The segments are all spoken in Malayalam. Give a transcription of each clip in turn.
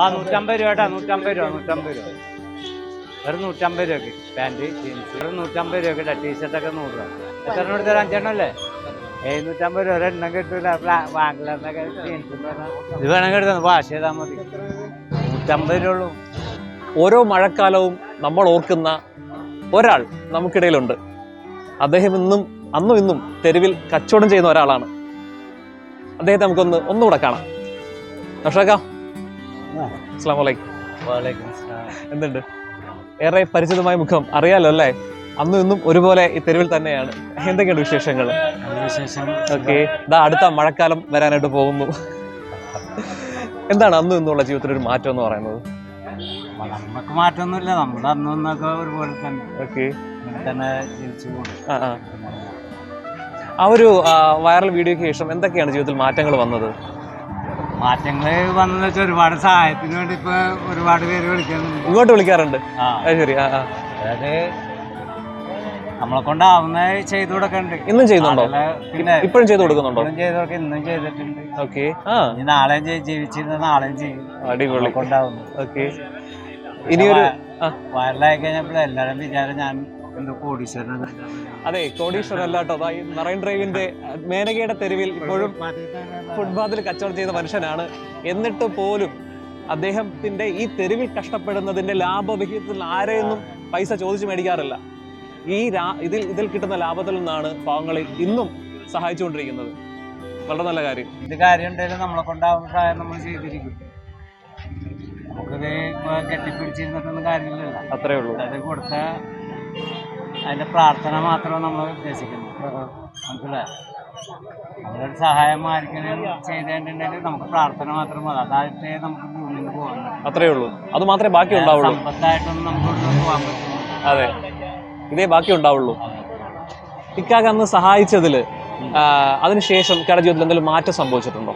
ആ നൂറ്റമ്പത് രൂപ കേട്ടാ നൂറ്റമ്പത് രൂപ നൂറ്റമ്പത് രൂപ. വെറും നൂറ്റമ്പത് രൂപക്ക് പാന്റ് ജീൻസ് വെറും നൂറ്റമ്പത് രൂപ കേട്ടാ ടീഷർട്ടൊക്കെ നൂറ് രൂപ. എത്ര രൂപ ഒരു അഞ്ചെണ്ണം അല്ലേ? എഴുന്നൂറ്റമ്പത് രൂപ ഒരെണ്ണം കിട്ടൂല. ബാംഗ്ലൂരിനൊക്കെ ജീൻസ് ഇത് വേണമെങ്കിൽ എടുത്തു വാഷ് ചെയ്താൽ മതി. നൂറ്റമ്പത് രൂപ ഉള്ളൂ. ഓരോ മഴക്കാലവും നമ്മൾ ഓർക്കുന്ന ഒരാൾ നമുക്കിടയിലുണ്ട്. അദ്ദേഹം ഇന്നും അന്നും ഇന്നും തെരുവിൽ കച്ചവടം ചെയ്യുന്ന ഒരാളാണ്. അദ്ദേഹത്തെ നമുക്കൊന്ന് ഒന്നുകൂടെ കാണാം. നഷാക്ക അസ്സാം വലൈക്കും. എന്തുണ്ട്? ഏറെ പരിചിതമായ മുഖം അറിയാലോ അല്ലേ? അന്നും ഇന്നും ഒരുപോലെ ഈ തെരുവിൽ തന്നെയാണ്. എന്തൊക്കെയുണ്ട് വിശേഷങ്ങൾ? വിശേഷം ഓക്കെ. ഇതാ അടുത്ത മഴക്കാലം വരാനായിട്ട് പോകുന്നു. എന്താണ് അന്നും ഇന്നുള്ള ജീവിതത്തിൽ ഒരു മാറ്റം എന്ന് പറയുന്നത്? നമുക്ക് മാറ്റമൊന്നുമില്ല. നമ്മുടെ അന്നൊന്നൊക്കെ ഒരുപോലെ തന്നെ. ഓക്കെ. തന്നെ ജീവിച്ചു ആ ആ. ആ ഒരു വൈറൽ വീഡിയോയ്ക്ക് ശേഷം എന്തൊക്കെയാണ് ജീവിതത്തിൽ മാറ്റങ്ങൾ വന്നത്? മാറ്റങ്ങൾ വന്നെന്ന് വെച്ചാൽ ഒരുപാട് സഹായത്തിന് വേണ്ടി ഇപ്പൊ ഒരുപാട് പേര് വിളിക്കുന്നുണ്ട്. ഇങ്ങോട്ട് വിളിക്കാറുണ്ട്. ആ. അത് ശരി ആ ആ. അതായത് നമ്മളെ കൊണ്ടാവുന്ന ചെയ്തു കൊടുക്കണ്ട്. ഇന്നും ചെയ്യുന്നുണ്ടോ? അതല്ല, പിന്നെ ഇപ്പോഴും ചെയ്തു കൊടുക്കുന്നുണ്ടോ? ഇപ്പോഴും ചെയ്തു കൊടുക്ക ഇന്നും ചെയ്തിട്ടുണ്ട്. ഓക്കെ. ആ ഇനി നാളെയും ചെയ്- ജീവിച്ചിരുന്ന നാളെയും ചെയ്യും. അടിപൊളി. നമ്മളെ കൊണ്ടാവുന്നു. ഓക്കെ. ഇനിയൊരു ആ വയറിലായി കഴിഞ്ഞപ്പോൾ എല്ലാവരും വിചാരം ഞാൻ അതെ കോടീശ്വരൻ അല്ല കേട്ടോ ദാ മറൈൻ ഡ്രൈവിന്റെ മേനകയുടെ തെരുവിൽ ഇപ്പോഴും ഫുട്പാത്തിൽ കച്ചവടം ചെയ്ത മനുഷ്യനാണ്. എന്നിട്ട് പോലും അദ്ദേഹത്തിന്റെ ഈ തെരുവിൽ കഷ്ടപ്പെടുന്നതിന്റെ ലാഭവിഹിതത്തിൽ ആരെയൊന്നും പൈസ ചോദിച്ചു മേടിക്കാറില്ല. ഈ ഇതിൽ ഇതിൽ കിട്ടുന്ന ലാഭത്തിൽ നിന്നാണ് പാവങ്ങളെ ഇന്നും സഹായിച്ചുകൊണ്ടിരിക്കുന്നത്. വളരെ നല്ല കാര്യം. ഇത് കാര്യം ഉണ്ടെങ്കിലും നമ്മളെ കൊണ്ടാവുന്ന സഹായം നമ്മൾ ചെയ്തിരിക്കും. നമുക്കിത് കെട്ടിപ്പിടിച്ചിരുന്നിട്ടൊന്നും കാര്യമില്ലല്ലോ. അത്രേ ഉള്ളൂ. അത് കൊടുത്ത അതിന്റെ പ്രാർത്ഥന മാത്രമേ നമ്മൾ ഉദ്ദേശിക്കുന്നത് മനസ്സിലായോ? നമ്മളൊരു സഹായം ആർക്കെങ്കിലും ചെയ്തിട്ടുണ്ടെങ്കിൽ നമുക്ക് പ്രാർത്ഥന മാത്രം മതി. അതായിട്ടേ നമുക്ക് മുന്നിൽ പോകാൻ പറ്റൂ. അത്രേ ഉള്ളൂ. അത് മാത്രമേ ബാക്കി ഉണ്ടാവുള്ളൂ. സമ്പത്തായിട്ടൊന്നും നമുക്ക് പോകാൻ പറ്റുള്ളൂ അതെ. ഇതേ ബാക്കി ഉണ്ടാവുള്ളൂ. ഇക്കാക്ക് അന്ന് സഹായിച്ചതിൽ ആ, അതിനുശേഷം കട ജീവിതത്തിൽ എന്തെങ്കിലും മാറ്റം സംഭവിച്ചിട്ടുണ്ടോ?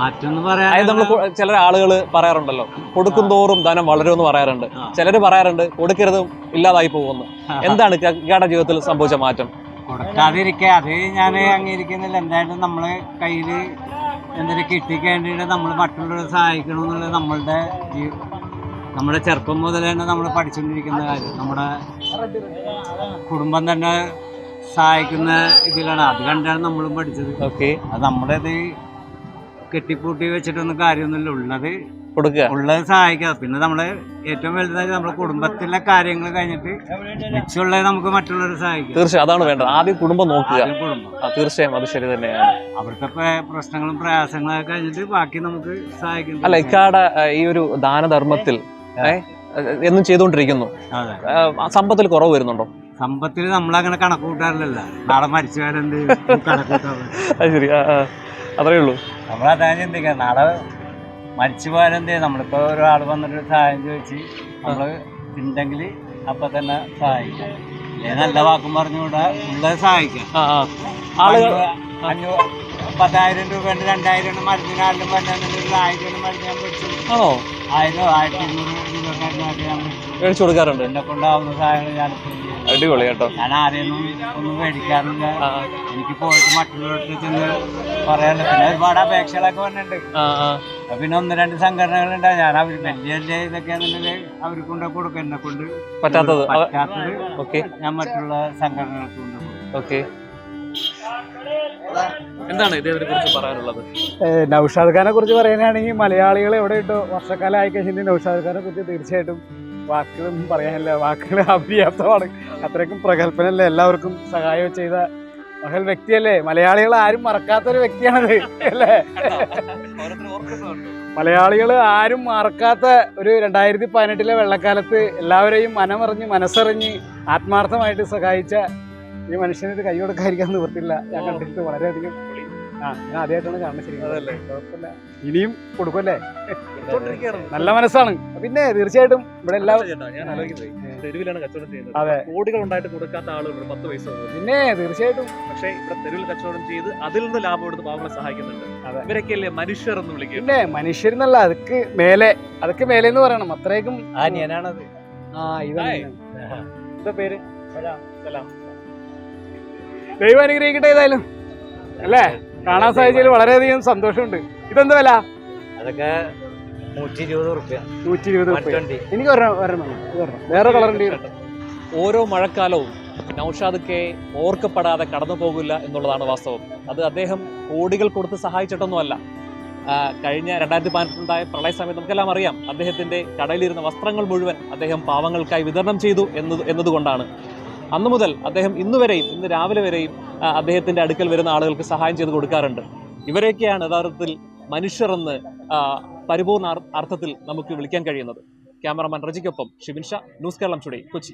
അതായത് നമ്മൾ ചില ആളുകൾ പറയാറുണ്ടല്ലോ കൊടുക്കും തോറും ധനം വളരുമെന്ന് പറയാറുണ്ട്. ചിലർ ചിലര് പറയാറുണ്ട് കൊടുക്കരുത് ഇല്ലാതായി പോകുമെന്ന്. എന്താണ് ഇയാളുടെ ജീവിതത്തിൽ സംഭവിച്ച മാറ്റം? കൊടുക്കാതിരിക്കുക അത് ഞാൻ അംഗീകരിക്കുന്നില്ല. എന്തായാലും നമ്മളെ കയ്യിൽ എന്തെങ്കിലും കിട്ടിക്കേണ്ടിട്ട് നമ്മൾ മറ്റുള്ളവരെ സഹായിക്കണം എന്നുള്ളത് നമ്മളുടെ നമ്മുടെ ചെറുപ്പം മുതൽ തന്നെ നമ്മൾ പഠിച്ചുകൊണ്ടിരിക്കുന്ന കാര്യം. നമ്മുടെ കുടുംബം തന്നെ സഹായിക്കുന്ന ഇതിലാണ്. അത് കണ്ടാണ് നമ്മളും പഠിച്ചത്. ഓക്കെ. അത് നമ്മുടെ ഇത് കെട്ടിപ്പൂട്ടി വെച്ചിട്ടൊന്നും കാര്യമൊന്നുമില്ല. ഉള്ളത് കൊടുക്കുക. ഉള്ളത് സഹായിക്കുക പിന്നെ നമ്മളെ ഏറ്റവും വലുതായി നമ്മുടെ കുടുംബത്തിലെ കാര്യങ്ങൾ കഴിഞ്ഞിട്ട് മിച്ചമുള്ളത് നമുക്ക് മറ്റുള്ളവരെ സഹായിക്കാം. തീർച്ചയായും അതാണ് വേണ്ടത്. ആദ്യം കുടുംബം നോക്കുക. കുടുംബം. തീർച്ചയായും അത് ശരി തന്നെയാണ്. അവിടുത്തെ പ്ര- പ്രശ്നങ്ങളും പ്രയാസങ്ങളൊക്കെ കഴിഞ്ഞിട്ട് ബാക്കി നമുക്ക് സഹായിക്കും. അല്ല ഇക്കാടെ ഈ ഒരു ദാനധർമ്മത്തിൽ എന്നും ചെയ്തുകൊണ്ടിരിക്കുന്നു. സമ്പത്തിൽ കുറവ് വരുന്നുണ്ടോ? സമ്പത്തിൽ നമ്മളങ്ങനെ കണക്ക് കൂട്ടാറില്ലല്ലോ. നാളെ മരിച്ചു വരണ്ട് കണക്ക് കൂട്ടാറ് അത് ശരി ആ, ആ. അത്രേ ഉള്ളൂ. നമ്മളതാ ചിന്തിക്കുക നാളെ മരിച്ചു പോയാലെന്ത്? നമ്മളിപ്പോ ഒരാൾ വന്നിട്ട് സഹായം ചോദിച്ച് നമ്മൾ ഉണ്ടെങ്കിൽ അപ്പൊ തന്നെ സഹായിക്കാം. ഏ നല്ല വാക്കും പറഞ്ഞുകൂടെ ഉള്ളത് സഹായിക്കാം. ആളുകൾ അഞ്ഞൂ- അഞ്ഞൂ പത്തായിരം രൂപ രണ്ടായിരം മരുന്നിനാലും പറഞ്ഞിട്ടുണ്ടെങ്കിൽ ആയിരം മരുന്ന് ഞാൻ പഠിച്ചു ആണോ? ആയിരം ആയിരത്തി ഇരുന്നൂറ് രൂപക്കാരനായിട്ട് ഞാൻ മേടിച്ചു മേടിച്ചു കൊടുക്കാറുണ്ട്. എന്നെ കൊണ്ടാവുന്ന സഹായങ്ങൾ ഞാൻ അടിപൊളി കേട്ടോ. ഞാൻ ആരെയൊന്നും ഒന്നും മേടിക്കാറില്ല. എനിക്ക് പോയിട്ട് മറ്റുള്ളവർക്ക് ചെന്ന് പറയാനില്ല പിന്നെ ഒരുപാട് അപേക്ഷകളൊക്കെ വന്നിട്ടുണ്ട്. പിന്നെ ഒന്ന് രണ്ട് സംഘടനകളുണ്ട് ഞാൻ അവർ വലിയ വലിയ ഇതൊക്കെയാണെന്നുണ്ടെങ്കിൽ അവർക്ക് കൊണ്ട് കൊടുക്കും. എന്നെ കൊണ്ട് പറ്റാത്തത്. പറ്റാത്തത് ഞാൻ മറ്റുള്ള സംഘടനകൾക്ക് കൊണ്ട് ഓക്കെ. എന്താണ് കുറിച്ച് പറയാനുള്ളത്? നൗഷാദ് ഖാനെ കുറിച്ച് പറയാനാണെങ്കിൽ മലയാളികൾ എവിടെ ഇട്ടോ? വർഷക്കാലമായി ആയി നൌഷാദ് നൗഷാദ് ഖാനെ കുറിച്ച് തീർച്ചയായിട്ടും വാക്കുകളൊന്നും പറയാനില്ല വാക്കുകൾ അപര്യാപ്തമാണ്. അത്രയ്ക്കും പ്രഗത്ഭനല്ലേ എല്ലാവർക്കും സഹായം ചെയ്ത മഹൽ വ്യക്തിയല്ലേ? മലയാളികൾ ആരും മറക്കാത്തൊരു വ്യക്തിയാണത് അല്ലേ? മലയാളികൾ ആരും മറക്കാത്ത ഒരു രണ്ടായിരത്തി പതിനെട്ടിലെ വെള്ളക്കാലത്ത് എല്ലാവരെയും മനമറിഞ്ഞ് മനസ്സറിഞ്ഞ് ആത്മാർത്ഥമായിട്ട് സഹായിച്ച ഈ മനുഷ്യന് ഇത് കൈ കൊടുക്കാതിരിക്കാൻ നിവർത്തില്ല ഞാൻ കണ്ടിട്ട് വളരെയധികം ആ ഞാൻ ആദ്യമായിട്ടാണ് കാണുന്നത് ശരിക്കും? കുഴപ്പമില്ല. ഇനിയും കൊടുക്കുമല്ലേ നല്ല മനസ്സാണ്. പിന്നെ തീർച്ചയായിട്ടും ഇവിടെ എല്ലാം തെരുവിലാണ് കച്ചവടം ചെയ്യുന്നത്. അതെ. കോടികൾ ഉണ്ടായിട്ട് കൊടുക്കാത്ത ആളുകളുണ്ട് പത്ത് പൈസ പിന്നെ തീർച്ചയായിട്ടും പക്ഷേ ഇവിടെ തെരുവിൽ കച്ചവടം ചെയ്ത് അതിൽ നിന്ന് ലാഭം എടുത്ത് പാവങ്ങളെ സഹായിക്കുന്നുണ്ട്. അതെ. ഇവരൊക്കെ അല്ലേ മനുഷ്യർ എന്ന് വിളിക്കും പിന്നെ മനുഷ്യരെന്നല്ല അതൊക്കെ മേലെ അതൊക്കെ മേലെ എന്ന് പറയണം. അത്രയ്ക്കും ആ ഞാനാണത് ആ ഇതാണ്. എന്താ പേര്? സലാം. സലാം. ദൈവം അനുഗ്രഹിക്കട്ടെ ഏതായാലും. അല്ലേ? കാണാൻ സാധിച്ചതിൽ വളരെയധികം സന്തോഷമുണ്ട്. ഇതെന്ത് വില? അതൊക്കെ നൂറ്റി ഇരുപത് റുപ്യ നൂറ്റി ഇരുപത് വൺ എനിക്ക് ഒരെണ്ണം. വേറെ കളറുണ്ട് ഓരോ മഴക്കാലവും നൌഷാദ് കെ ഓർക്കപ്പെടാതെ കടന്നു പോകില്ല എന്നുള്ളതാണ് വാസ്തവം. അത് അദ്ദേഹം കോടികൾ കൊടുത്ത് സഹായിച്ചിട്ടൊന്നുമല്ല. കഴിഞ്ഞ രണ്ടായിരത്തി പതിനെട്ടുണ്ടായ പ്രളയ സമയത്ത് നമുക്കെല്ലാം അറിയാം അദ്ദേഹത്തിന്റെ കടയിലിരുന്ന വസ്ത്രങ്ങൾ മുഴുവൻ അദ്ദേഹം പാവങ്ങൾക്കായി വിതരണം ചെയ്തു എന്നത് എന്നതുകൊണ്ടാണ്. അന്നു മുതൽ അദ്ദേഹം ഇന്ന് വരെയും ഇന്ന് രാവിലെ വരെയും അദ്ദേഹത്തിന്റെ അടുക്കൽ വരുന്ന ആളുകൾക്ക് സഹായം ചെയ്ത് കൊടുക്കാറുണ്ട്. ഇവരെയൊക്കെയാണ് യഥാർത്ഥത്തിൽ മനുഷ്യർ എന്ന് പരിപൂർണ അർത്ഥത്തിൽ നമുക്ക് വിളിക്കാൻ കഴിയുന്നത്. ക്യാമറമാൻ റജിക്കൊപ്പം ഷിബിൻ ന്യൂസ് കേരളം ടുഡേ കൊച്ചി.